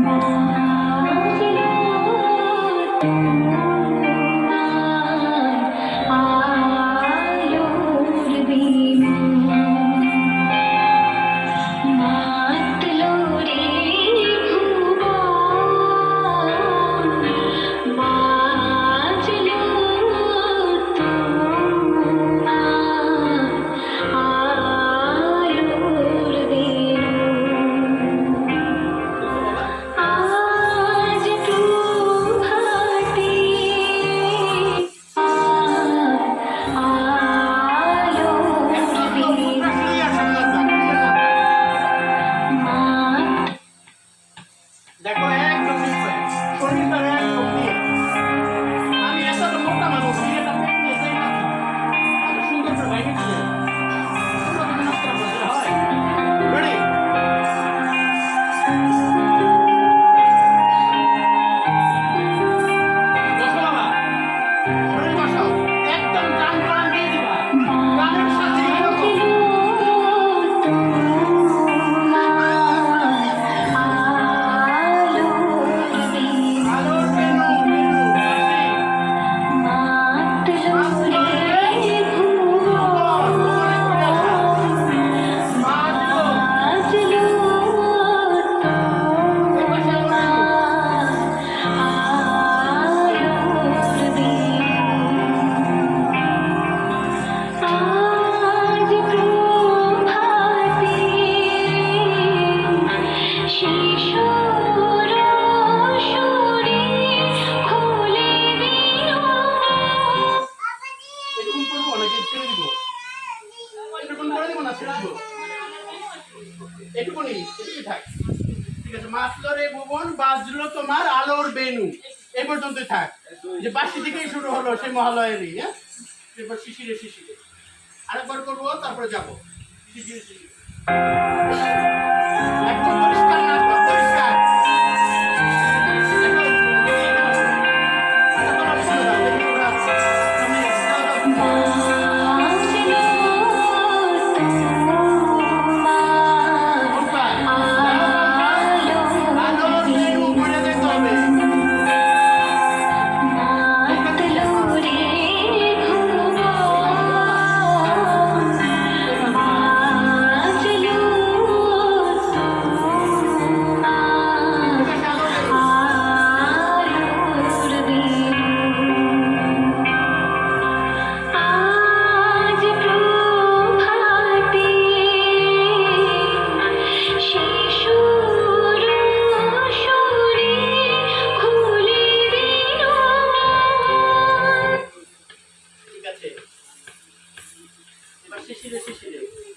Música ঠিক আছে মাসলো রে ভুবন, বাজলো তোমার আলোর বেনু এ পর্যন্তই থাক। যে বাসি শুরু হলো সেই মহালয়েরই হ্যাঁ? এরপর শিশিরে শিশিরে। আরেকবার করব, তারপরে যাব। শিশিরে শিশিরে। 啊，谢谢，谢谢。